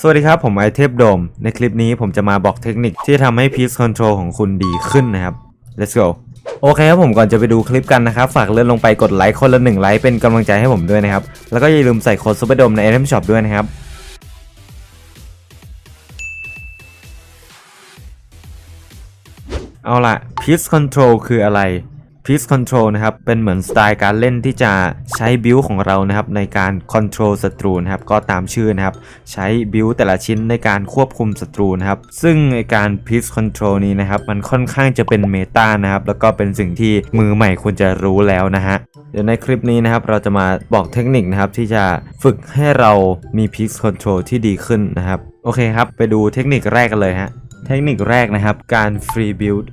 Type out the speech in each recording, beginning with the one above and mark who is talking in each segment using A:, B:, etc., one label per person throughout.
A: สวัสดีครับ ผมไอเทพโดม ในคลิปนี้ผมจะมาบอกเทคนิคที่ทำให้ Peace Control ของคุณดีขึ้นนะครับ let's go โอเคครับผมก่อนจะไปดูคลิปกันนะครับ ฝากเลื่อนลงไปกดไลค์คนละหนึ่งไลค์เป็นกำลังใจให้ผมด้วยนะครับ แล้วก็อย่าลืมใส่โค้ดซุปเปอร์โดมใน Item Shop ด้วยนะครับเอาล่ะ Peace Control คืออะไร Peace Control นะครับ เป็นเหมือนสไตล์การเล่นที่จะใช้บิลของเรานะครับ ในการ Control ศัตรูนะครับ ก็ตามชื่อนะครับ ใช้บิลแต่ละชิ้นในการควบคุมศัตรูนะครับ ซึ่งในการ Peace Control นี้นะครับ มันค่อนข้างจะเป็นเมตานะครับ แล้วก็เป็นสิ่งที่มือใหม่ควรจะรู้แล้วนะฮะเดี๋ยวในคลิปนี้นะครับ เราจะมาบอกเทคนิคนะครับ ที่จะฝึกให้เรามี Peace Control ที่ดีขึ้นนะครับ โอเคครับ ไปดูเทคนิคแรกกันเลยฮะ เทคนิคแรกนะครับ การ Free Build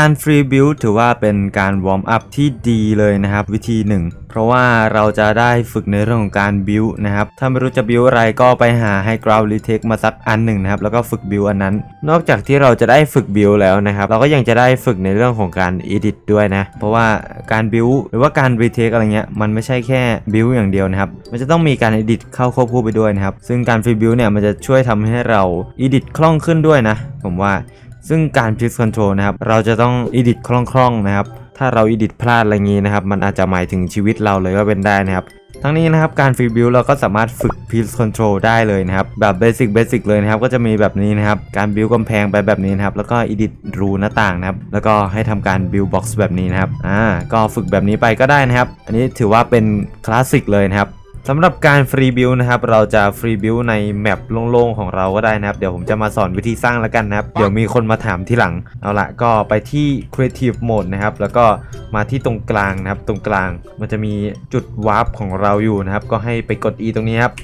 A: การฟรีบิ l ถือว่าเป็นการวอร์มอัพที่ดีเลยนะครับวิธีหนึ่งเพราะว่าเราจะได้ฝึกในเรื่องของการบิ l นะครับถ้าไม่รู้จะบิ l อะไรก็ไปหาให้ ground retake มาสักอันหนึ่งนะครับแล้วก็ฝึกบิ l อันนั้น นอกจากที่เราจะได้ฝึกบิ l แล้วนะครับเราก็ยังจะได้ฝึกในเรื่องของการ edit ด้วยนะเพราะว่าการบิ l หรือว่าการ retake อะไรเงี้ยมันไม่ใช่แค่บิ l อย่างเดียวนะครับมันจะต้องมีการ edit เข้าควบคู่ไปด้วยนะครับซึ่งการฟรีบิ l เนี่ยมันจะช่วยทำให้เรา edit คล่องขึ้นด้วยนะผมว่า ซึ่งการ Peace Control นะครับเราจะต้อง edit คล่องๆนะครับถ้าเรา edit พลาดอะไรงี้นะครับมันอาจจะหมายถึงชีวิตเราเลยก็เป็นได้นะครับทั้งนี้นะครับการ free build เราก็สามารถฝึก Peace Control ได้เลยนะครับแบบเบสิกเบสิกเลยนะครับก็จะมีแบบนี้นะครับการ build กำแพงไปแบบนี้นะครับแล้วก็ edit รูหน้าต่างนะครับแล้วก็ให้ทำการ build box แบบนี้นะครับอ่าก็ฝึกแบบนี้ไปก็ได้นะครับ อันนี้ถือว่าเป็นคลาสสิกเลยนะครับ สำหรับการฟรีบิ l นะครับเราจะฟรีบิ l ในแมปโล่งๆของเราก็ได้นะครับ เดี๋ยวผมจะมาสอนวิธีสร้างแล้วกันนะครับ เดี๋ยวมีคนมาถามที่หลัง เอาละก็ไปที่ Creative Mode นะครับ แล้วก็มาที่ตรงกลางนะครับ ตรงกลางมันจะมีจุดวาร์ปของเราอยู่นะครับ ก็ให้ไปกด E ตรงนี้ครับ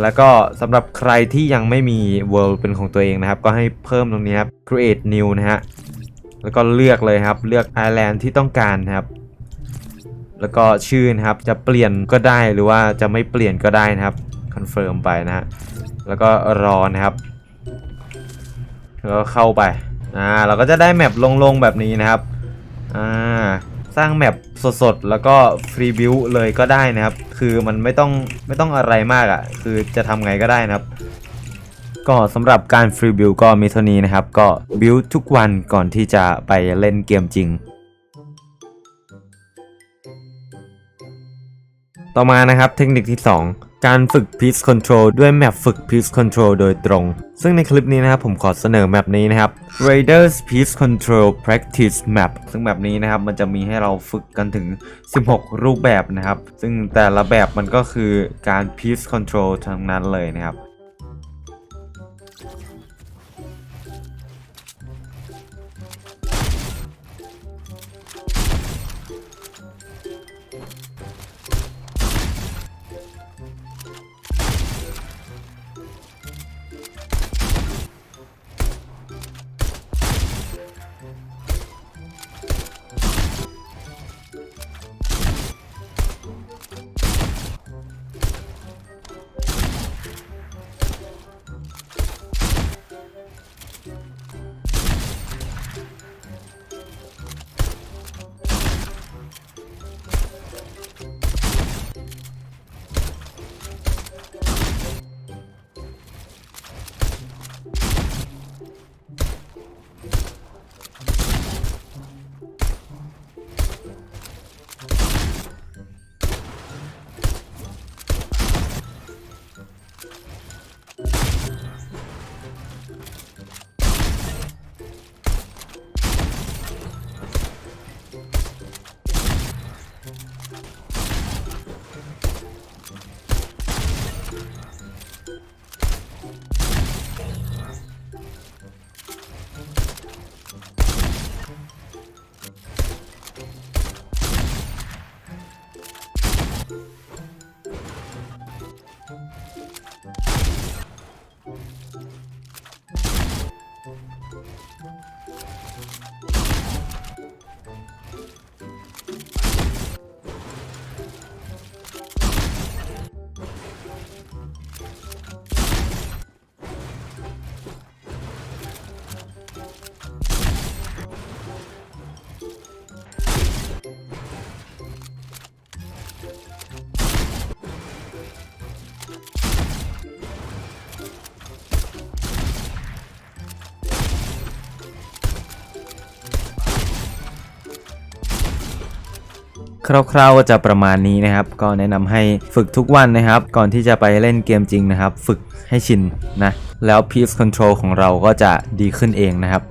A: แล้วก็สำหรับใครที่ยังไม่มี World เป็นของตัวเองนะครับ ก็ให้เพิ่มตรงนี้ครับ Create New นะฮะแล้วก็เลือกเลยครับเลือก Island ที่ต้องการนะครับ แล้วก็ชื่อนะครับจะเปลี่ยนก็ได้หรือว่าจะไม่เปลี่ยนก็ได้นะครับคอนเฟิร์มไปนะฮะแล้วก็รอนะครับแล้วก็เข้าไปอ่าเราก็จะได้แมปลงๆแบบนี้นะครับอ่าสร้างแมปสดๆแล้วก็ฟรีบิวเลยก็ได้นะครับ คือมันไม่ต้องไม่ต้องอะไรมากอะ่ะคือจะทำไงก็ได้นะครับ ก็สำหรับการฟรีบิวก็มีเท่านี้นะครับ ก็บิวทุกวันก่อนที่จะไปเล่นเกมจริง ต่อมานะครับเทคนิคที่ 2 การฝึก Peace Control ด้วยแมปฝึก Peace Control โดยตรง ซึ่งในคลิปนี้นะครับผมขอเสนอแมปนี้นะครับ Raiders Peace Control Practice Map ซึ่งแมปนี้นะครับมันจะมีให้เราฝึกกันถึง 16 รูปแบบนะครับ ซึ่งแต่ละแบบมันก็คือการ Peace Control ทั้งนั้นเลยนะครับ คร่าวๆก็จะประมาณนี้นะครับ ก็แนะนำให้ฝึกทุกวันนะครับ ก่อนที่จะไปเล่นเกมจริงนะครับ ฝึกให้ชินนะ แล้ว Peace Control ของเราก็จะดีขึ้นเองนะครับ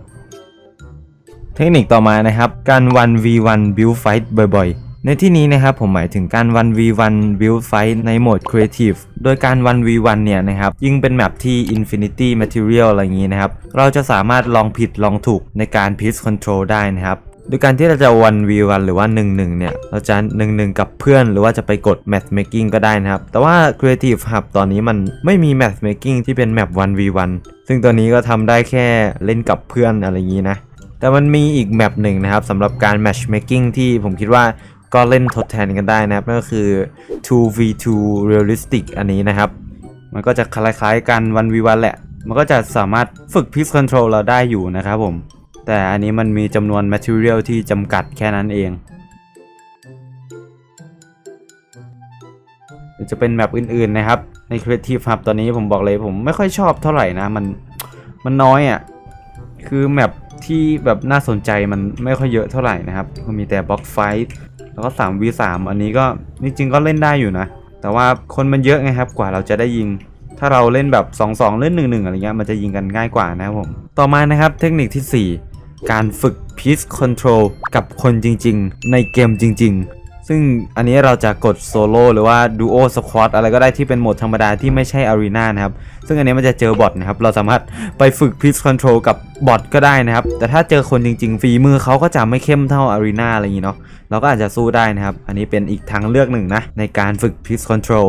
A: เทคนิคต่อมานะครับ การ 1v1 build fight บ่อยๆ ในที่นี้นะครับผมหมายถึงการ 1v1 build fight ในโหมด creative โดยการ 1v1 เนี่ยนะครับ ยิ่งเป็นแมปที่ infinity material อะไรอย่างนี้นะครับ เราจะสามารถลองผิดลองถูกในการ peace control ได้นะครับ โดยการที่เราจะ 1v1 หรือว่า1-1เนี่ย เราจะ1-1กับเพื่อนหรือว่าจะไปกด matchmaking ก็ได้นะครับ แต่ว่า creative hub ตอนนี้มันไม่มี matchmaking ที่เป็นแมป 1v1 ซึ่งตัวนี้ก็ทำได้แค่เล่นกับเพื่อนอะไรอย่างนี้นะ แต่มันมีอีกแมปหนึ่งนะครับสำหรับการ matchmaking ที่ผมคิดว่าก็เล่นทดแทนกันได้นะครับนั่นก็คือ 2v2 realistic อันนี้นะครับ มันก็จะคล้ายๆกัน 1v1 แหละ มันก็จะสามารถฝึก peace control เราได้อยู่นะครับผม แต่อันนี้มันมีจำนวน material ที่จำกัดแค่นั้นเอง จะเป็นแมปอื่นๆนะครับ ใน Creative Hub ตอนนี้ผมบอกเลยผมไม่ค่อยชอบเท่าไหร่นะ มันมันน้อยอะ่ะ คือแมปที่แบบน่าสนใจมันไม่ค่อยเยอะเท่าไหร่นะครับก็มีแต่บล็อกไฟท์แล้วก็ 3v3 อันนี้ก็จริงๆก็เล่นได้อยู่นะ แต่ว่าคนมันเยอะไงครับกว่าเราจะได้ยิง ถ้าเราเล่นแบบ 2-2 เล่น 1-1 อะไรเงี้ยมันจะยิงกันง่ายกว่านะครับผม ต่อมานะครับเทคนิคทีสี่4 การฝึก Peace Control กับคนจริงๆ ในเกมจริง ๆ ซึ่งอันนี้เราจะกดโซโล่หรือว่าดูโอสควอตอะไรก็ได้ที่เป็นโหมดธรรมดาที่ไม่ใช่อารีนานะครับ ซึ่งอันนี้มันจะเจอบอทนะครับ เราสามารถไปฝึก Peace Control กับบอทก็ได้นะครับ แต่ถ้าเจอคนจริง ๆ ฝีมือเขาก็จะไม่เข้มเท่าอารีนาอะไรอย่างนี้เนาะ เราก็อาจจะสู้ได้นะครับ อันนี้เป็นอีกทางเลือกหนึ่งนะในการฝึก Peace Control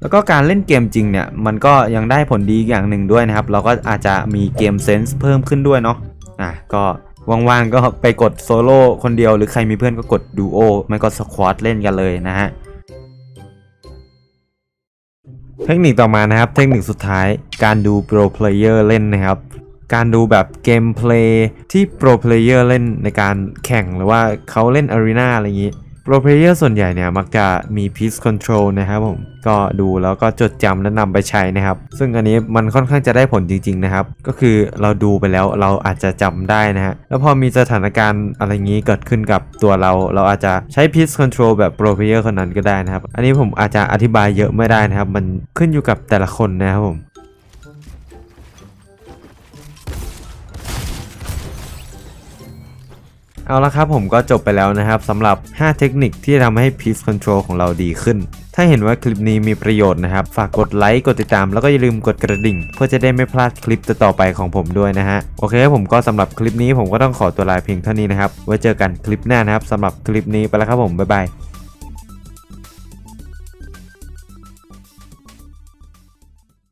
A: แล้วก็การเล่นเกมจริงเนี่ย มันก็ยังได้ผลดีอีกอย่างหนึ่งด้วยนะครับ เราก็อาจจะมีเกมเซนส์เพิ่มขึ้นด้วยเนาะ อะก็ว่างๆก็ไปกดโซโล่คนเดียวหรือใครมีเพื่อนก็กดดูโอไม่ก็สควอตเล่นกันเลยนะฮะเทคนิคต่อมานะครับ เทคนิคสุดท้ายการดูโปรเพลเยอร์เล่นนะครับ การดูแบบเกมเพลย์ที่โปรเพลเยอร์เล่นในการแข่งหรือว่าเขาเล่นอารีนาอะไรอย่างนี้ โปรเพลเยอร์ส่วนใหญ่เนี่ยมักจะมี Peace Control นะครับผม ก็ดูแล้วก็จดจำและนำไปใช้นะครับ ซึ่งอันนี้มันค่อนข้างจะได้ผลจริง ๆ นะครับ ก็คือเราดูไปแล้วเราอาจจะจำได้นะฮะ แล้วพอมีสถานการณ์อะไรงี้เกิดขึ้นกับตัวเรา เราอาจจะใช้ Peace Control แบบโปรเพลเยอร์คนนั้นก็ได้นะครับ อันนี้ผมอาจจะอธิบายเยอะไม่ได้นะครับ มันขึ้นอยู่กับแต่ละคนนะครับผม เอาละครับผมก็จบไปแล้วนะครับสำหรับ 5 เทคนิคที่ทำให้ Peace Control ของเราดีขึ้น ถ้าเห็นว่าคลิปนี้มีประโยชน์นะครับ ฝากกดไลค์ กดติดตาม แล้วก็อย่าลืมกดกระดิ่ง เพื่อจะได้ไม่พลาดคลิปต่อไปของผมด้วยนะฮะ โอเคผมก็สำหรับคลิปนี้ผมก็ต้องขอตัวลาเพียงเท่านี้นะครับ ไว้เจอกันคลิปหน้านะครับสำหรับคลิปนี้ไปแล้วครับผม บ๊ายบาย